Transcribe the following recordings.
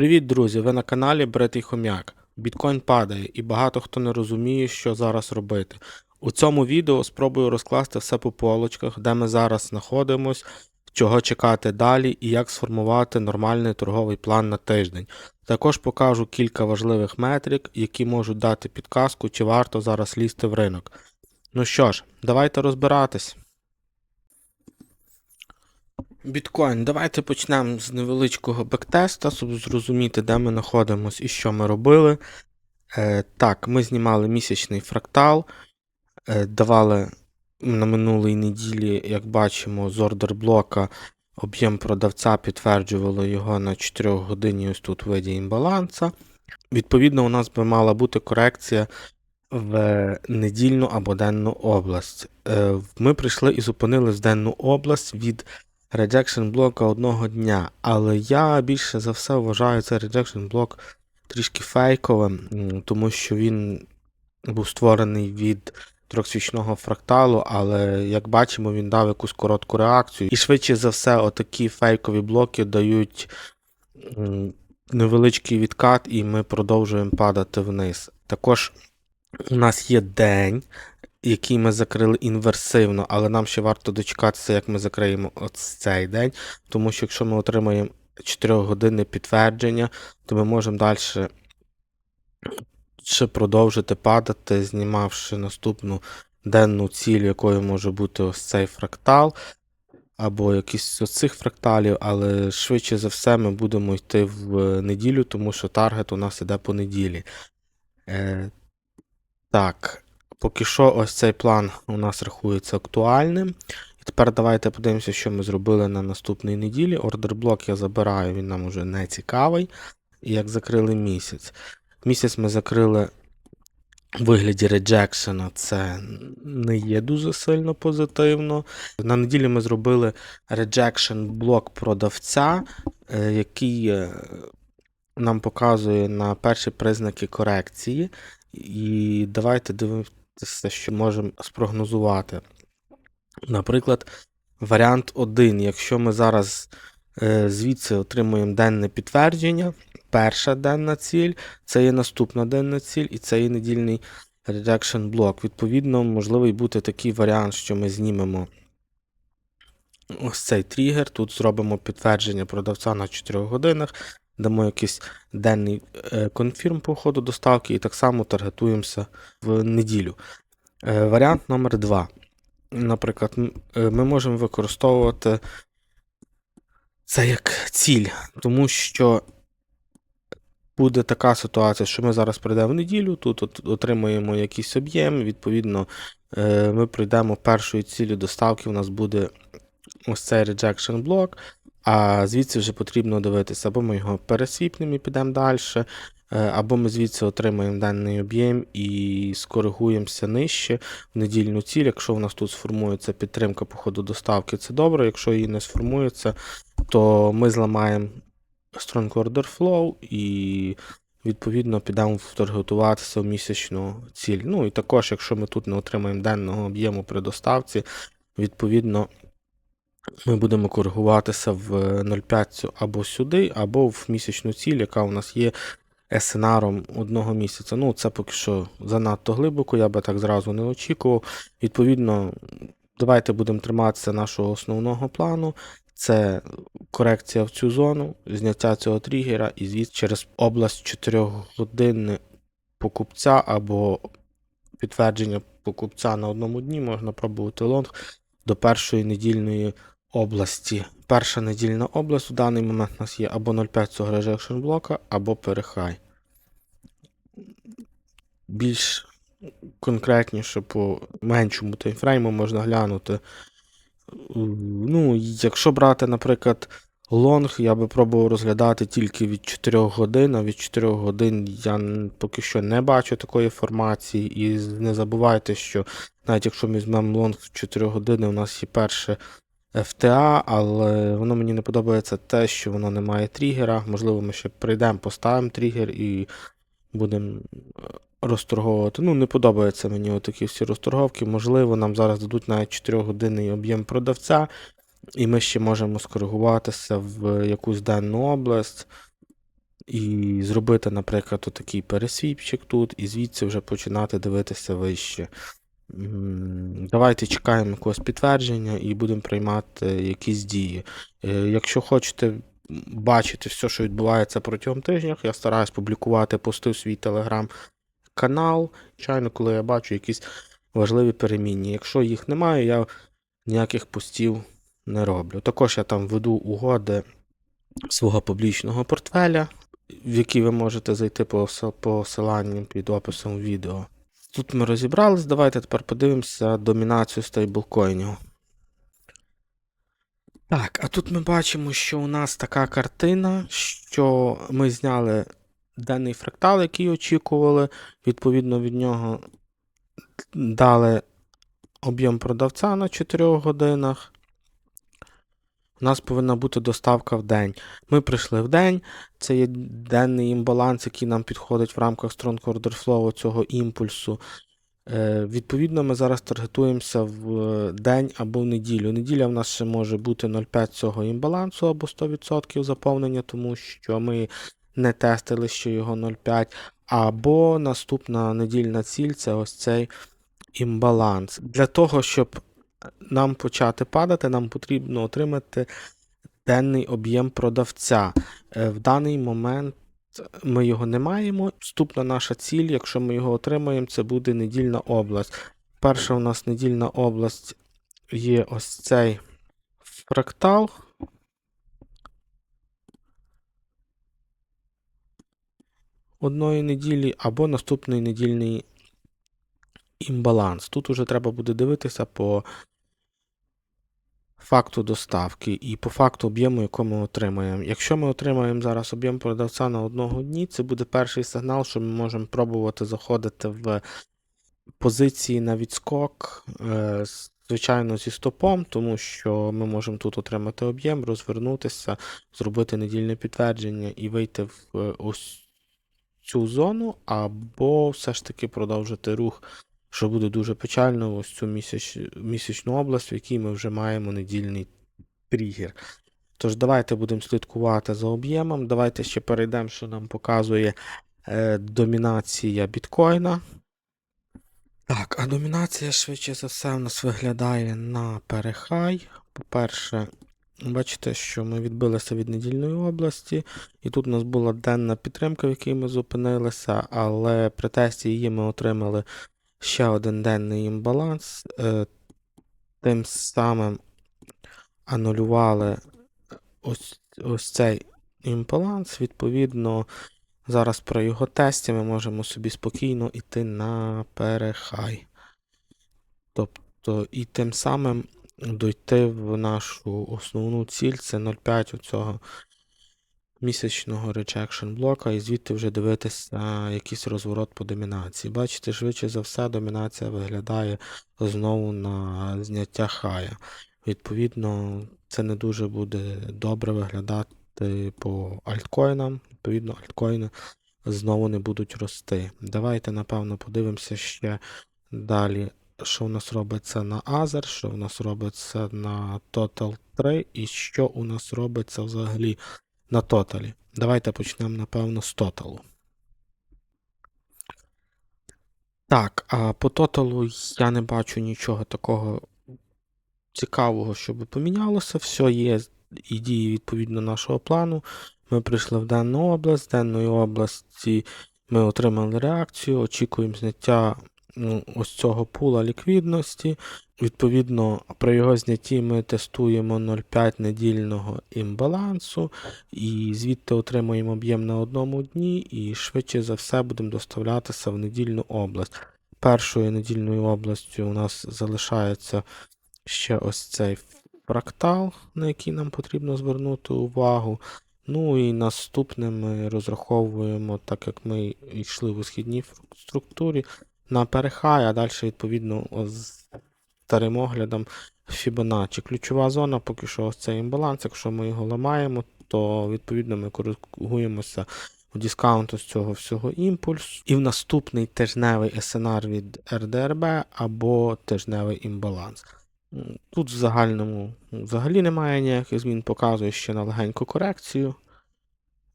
Привіт, друзі! Ви на каналі Бритий Хом'як. Біткоін падає і багато хто не розуміє, що зараз робити. У цьому відео спробую розкласти все по полочках, де ми зараз знаходимось, чого чекати далі і як сформувати нормальний торговий план на тиждень. Також покажу кілька важливих метрик, які можуть дати підказку, чи варто зараз лізти в ринок. Ну що ж, давайте розбиратись. Біткоін, давайте почнемо з невеличкого бектеста, щоб зрозуміти, де ми знаходимося і що ми робили. Е, так, ми знімали місячний фрактал, е, давали на минулій неділі, як бачимо, з ордер блока об'єм продавця підтверджувало його на 4 годині ось тут в виді імбаланса. Відповідно, у нас би мала бути корекція в недільну або денну область. Е, ми прийшли і зупинили в денну область від rejection блока одного дня. Але я більше за все вважаю цей rejection блок трішки фейковим, тому що він був створений від трьохсвічного фракталу, але як бачимо, він дав якусь коротку реакцію. І швидше за все, отакі фейкові блоки дають невеличкий відкат, і ми продовжуємо падати вниз. Також у нас є день, який ми закрили інверсивно, але нам ще варто дочекатися, як ми закриємо цей день. Тому що якщо ми отримаємо 4 години підтвердження, то ми можемо далі ще продовжити падати, знімавши наступну денну ціль, якою може бути ось цей фрактал. Або якийсь з цих фракталів, але швидше за все ми будемо йти в неділю, тому що таргет у нас іде по неділі. Е, так, поки що ось цей план у нас рахується актуальним. І тепер давайте подивимося, що ми зробили на наступній неділі. Ордер блок я забираю, він нам уже не цікавий. І як закрили місяць. Місяць ми закрили в вигляді реджекшена, це не є дуже сильно позитивно. На неділі ми зробили реджекшн блок продавця, е, який е, нам показує на перші признаки корекції. І давайте дивитися, що можемо спрогнозувати. Наприклад, варіант 1. Якщо ми зараз е, звідси отримуємо денне підтвердження, перша денна ціль, це є наступна денна ціль, і це є недільний rejection блок. Відповідно, можливий бути такий варіант, що ми знімемо ось цей тригер. Тут зробимо підтвердження продавця на 4 годинах, дамо якийсь денний е, конфірм по ходу доставки і так само таргетуємося в неділю. Е, Варіант номер 2. Наприклад, е, ми можемо використовувати це як ціль, тому що буде така ситуація, що ми зараз прийдемо в неділю, тут от отримаємо якийсь об'єм, відповідно, ми пройдемо першою ціллю доставки, у нас буде ось цей rejection блок, а звідси вже потрібно дивитися, або ми його пересвіпнемо і підемо далі, або ми звідси отримаємо даний об'єм і скоригуємося нижче в недільну ціль. Якщо у нас тут сформується підтримка по ходу доставки, це добре. Якщо її не сформується, то ми зламаємо Strong Order Flow і відповідно підемо вторготуватися в місячну ціль. Ну і також, якщо ми тут не отримаємо денного об'єму при доставці, відповідно ми будемо коригуватися в 0,5 або сюди, або в місячну ціль, яка у нас є есенаром одного місяця. Ну, це поки що занадто глибоко, я би так зразу не очікував. Відповідно, давайте будемо триматися нашого основного плану. Це корекція в цю зону, зняття цього тригера і звідси через область 4 години покупця або підтвердження покупця на одному дні можна пробувати лонг до першої недільної області. Перша недільна область в даний момент у нас є або 0,5 цього rejection блока, або перехай. Більш конкретніше по меншому таймфрейму можна глянути. Ну, якщо брати, наприклад, лонг, я би пробував розглядати тільки від 4 годин, а від 4 годин я поки що не бачу такої формації. І не забувайте, що навіть якщо ми візьмемо лонг в 4 години, у нас є перше FTA, але воно мені не подобається те, що воно не має тригера. Можливо, ми ще прийдемо, поставимо тригер і будемо е, розторговувати. Ну, не подобаються мені отакі всі розторговки. Можливо, нам зараз дадуть навіть 4 годинний об'єм продавця, і ми ще можемо скоригуватися в якусь денну область. і зробити, наприклад, такий пересвіпчик тут, і звідси вже починати дивитися вище. Давайте чекаємо якогось підтвердження і будемо приймати якісь дії. Е, Якщо хочете бачити все, що відбувається протягом тижня, я стараюсь публікувати пости в свій телеграм-канал. Звичайно, коли я бачу якісь важливі перемінні. Якщо їх немає, я ніяких постів не роблю. Також я там веду угоди свого публічного портфеля, в який ви можете зайти по посил- посиланню під описом відео. Тут ми розібрались. Давайте тепер подивимося домінацію стейблкоїнів. Так, а тут ми бачимо, що у нас така картина, що ми зняли денний фрактал, який очікували. Відповідно від нього дали об'єм продавця на 4 годинах. У нас повинна бути доставка в день. Ми прийшли в день. Це є денний імбаланс, який нам підходить в рамках Strong Order Flow цього імпульсу. Е, відповідно, ми зараз таргетуємося в е, день або в неділю. Неділя в нас ще може бути 0,5 цього імбалансу або 100% заповнення, тому що ми не тестили ще його 0,5. Або наступна недільна ціль це ось цей імбаланс. Для того, щоб нам почати падати, нам потрібно отримати денний об'єм продавця. Е, В даний момент ми його не маємо. Вступна наша ціль, якщо ми його отримаємо, це буде недільна область. Перша у нас недільна область є ось цей фрактал. Одної неділі або наступний недільний імбаланс. Тут уже треба буде дивитися по факту доставки і по факту об'єму, який ми отримаємо. Якщо ми отримаємо зараз об'єм продавця на одного дні, це буде перший сигнал, що ми можемо пробувати заходити в позиції на відскок, е, звичайно, зі стопом, тому що ми можемо тут отримати об'єм, розвернутися, зробити недільне підтвердження і вийти в е, ось цю зону, або все ж таки продовжити рух що буде дуже печально, ось цю місяч, місячну область, в якій ми вже маємо недільний тригер. Тож давайте будемо слідкувати за об'ємом. Давайте ще перейдемо, що нам показує е, домінація біткоїна. Так, а домінація, швидше за все, в нас виглядає на перехай. По-перше, бачите, що ми відбилися від недільної області, і тут у нас була денна підтримка, в якій ми зупинилися, але при тесті її ми отримали ще один денний імбаланс. Е, Тим самим анулювали ось, ось цей імбаланс. Відповідно, зараз при його тесті ми можемо собі спокійно йти на перехай. Тобто, і тим самим дойти в нашу основну ціль, це 0,5 оцього місячного rejection блока, і звідти вже дивитися якийсь розворот по домінації. Бачите, швидше за все, домінація виглядає знову на зняття хая. Відповідно, це не дуже буде добре виглядати по альткоїнам. Відповідно, альткоїни знову не будуть рости. Давайте, напевно, подивимося ще далі, що в нас робиться на Азер, що в нас робиться на Total 3 і що у нас робиться взагалі на тоталі. Давайте почнемо, напевно, з тоталу. Так, а по тоталу я не бачу нічого такого цікавого, щоб помінялося. Все є і дії відповідно нашого плану. Ми прийшли в денну область. З денної області ми отримали реакцію, очікуємо зняття ось цього пула ліквідності. Відповідно, при його знятті ми тестуємо 0,5 недільного імбалансу, і звідти отримуємо об'єм на одному дні, і швидше за все будемо доставлятися в недільну область. Першою недільною областю у нас залишається ще ось цей фрактал, на який нам потрібно звернути увагу. Ну і наступне ми розраховуємо, так як ми йшли в висхідній структурі, на перехай, а далі, відповідно, з старим оглядом Fibonacci. Ключова зона, поки що ось цей імбаланс. Якщо ми його ламаємо, то відповідно ми коригуємося у дискаунту з цього всього імпульсу. І в наступний тижневий SNR від RDRB або тижневий імбаланс. Тут в загальному взагалі немає ніяких змін, показує ще на легеньку корекцію.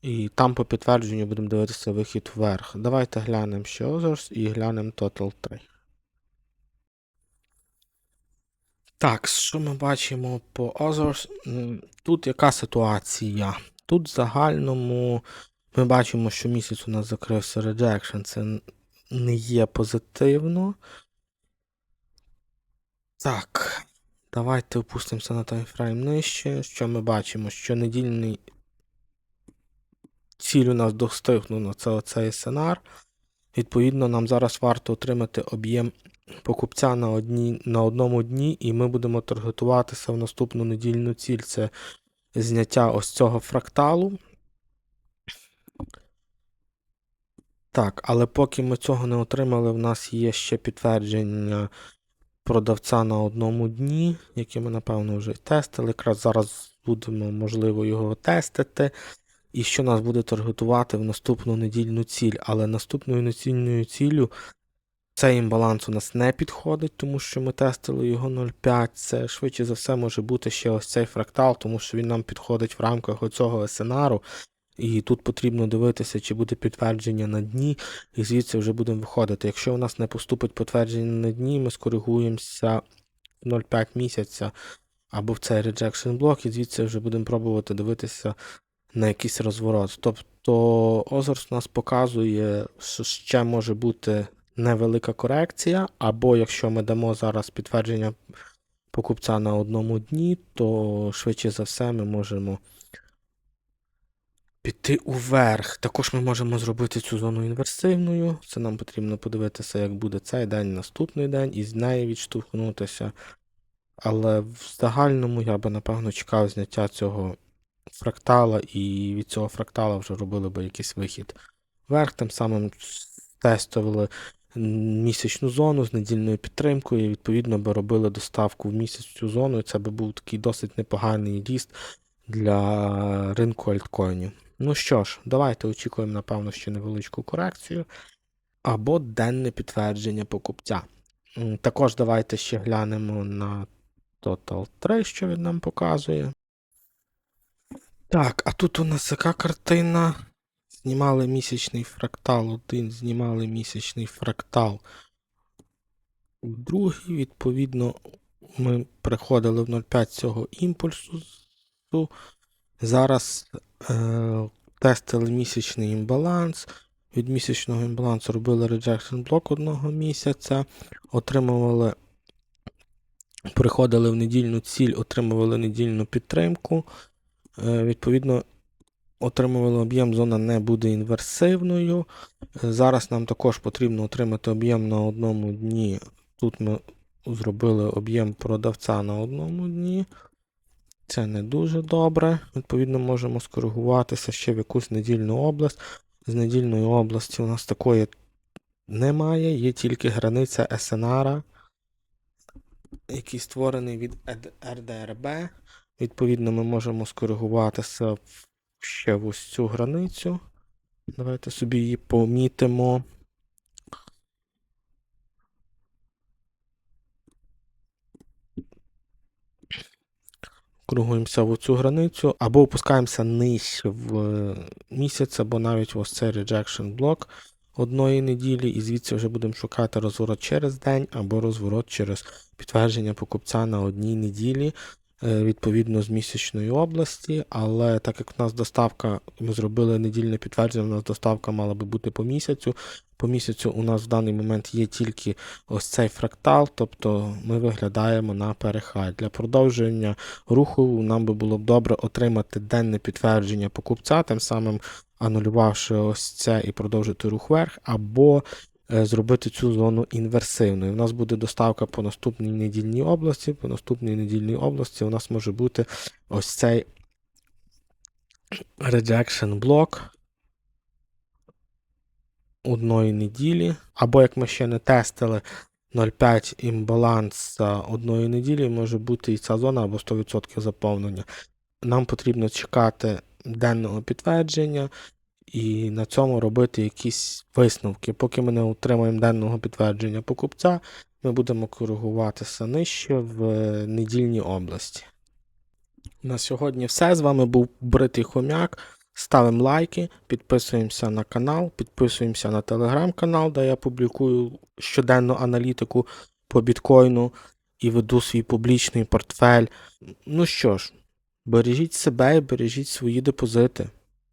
І там по підтвердженню будемо дивитися вихід вверх. Давайте глянемо ще Others і глянемо Total 3. Так, що ми бачимо по Others? Тут яка ситуація? Тут в загальному ми бачимо, що місяць у нас закрився rejection. Це не є позитивно. Так, давайте опустимося на таймфрейм нижче. Що ми бачимо? Що недільний ціль у нас достигнуто, це оцей сценар. Відповідно, нам зараз варто отримати об'єм покупця на, одній, на одному дні, і ми будемо таргетуватися в наступну недільну ціль. Це зняття ось цього фракталу. Так, але поки ми цього не отримали, в нас є ще підтвердження продавця на одному дні, яке ми, напевно, вже тестили. Якраз зараз будемо, можливо, його тестити. І що нас буде таргетувати в наступну недільну ціль. Але наступною недільною ціллю цей імбаланс у нас не підходить, тому що ми тестили його 0,5. Це швидше за все може бути ще ось цей фрактал, тому що він нам підходить в рамках оцього сценару. І тут потрібно дивитися, чи буде підтвердження на дні, і звідси вже будемо виходити. Якщо у нас не поступить підтвердження на дні, ми скоригуємося в 0,5 місяця або в цей rejection блок, і звідси вже будемо пробувати дивитися на якийсь розворот. Тобто Озерс нас показує, що ще може бути невелика корекція, або якщо ми дамо зараз підтвердження покупця на одному дні, то швидше за все ми можемо піти уверх. Також ми можемо зробити цю зону інверсивною. Це нам потрібно подивитися, як буде цей день, наступний день, і з неї відштовхнутися. Але в загальному я би, напевно, чекав зняття цього фрактала, і від цього фрактала вже робили би якийсь вихід вверх, тим самим тестували місячну зону з недільною підтримкою, і відповідно би робили доставку в місяць зону, і це би був такий досить непоганий ріст для ринку альткоїнів. Ну що ж, давайте очікуємо, напевно, ще невеличку корекцію або денне підтвердження покупця. Також давайте ще глянемо на Total 3, що він нам показує. Так, а тут у нас яка картина? Знімали місячний фрактал один, знімали місячний фрактал другий. Відповідно, ми приходили в 0,5 цього імпульсу. Зараз е, тестили місячний імбаланс. Від місячного імбалансу робили rejection блок одного місяця, отримували, приходили в недільну ціль, отримували недільну підтримку. Е, Відповідно, отримували об'єм, зона не буде інверсивною. Е, Зараз нам також потрібно отримати об'єм на одному дні. Тут ми зробили об'єм продавця на одному дні. Це не дуже добре. Відповідно, можемо скоригуватися ще в якусь недільну область. З недільної області у нас такої немає, є тільки границя СНР, який створений від РДРБ. Відповідно, ми можемо скоригуватися ще в ось цю границю. Давайте собі її помітимо. Кругуємося в цю границю, або опускаємося нижче в е, місяць, або навіть в ось цей rejection блок одної неділі, і звідси вже будемо шукати розворот через день або розворот через підтвердження покупця на одній неділі, відповідно з місячної області. Але так як в нас доставка, ми зробили недільне підтвердження, у нас доставка мала би бути по місяцю. По місяцю у нас в даний момент є тільки ось цей фрактал, тобто ми виглядаємо на перехай. Для продовження руху нам би було б добре отримати денне підтвердження покупця, тим самим анулювавши ось це і продовжити рух вверх, або е, зробити цю зону інверсивною. У нас буде доставка по наступній недільній області. По наступній недільній області у нас може бути ось цей rejection блок одної неділі, або як ми ще не тестили, 0,5 імбаланс одної неділі може бути і ця зона або 100% заповнення. Нам потрібно чекати денного підтвердження і на цьому робити якісь висновки. Поки ми не отримаємо денного підтвердження покупця, ми будемо коригуватися нижче в е, недільній області. На сьогодні все. З вами був Бритий Хомяк. Ставимо лайки, підписуємося на канал, підписуємося на телеграм-канал, де я публікую щоденну аналітику по біткоїну і веду свій публічний портфель. Ну що ж, бережіть себе і бережіть свої депозити.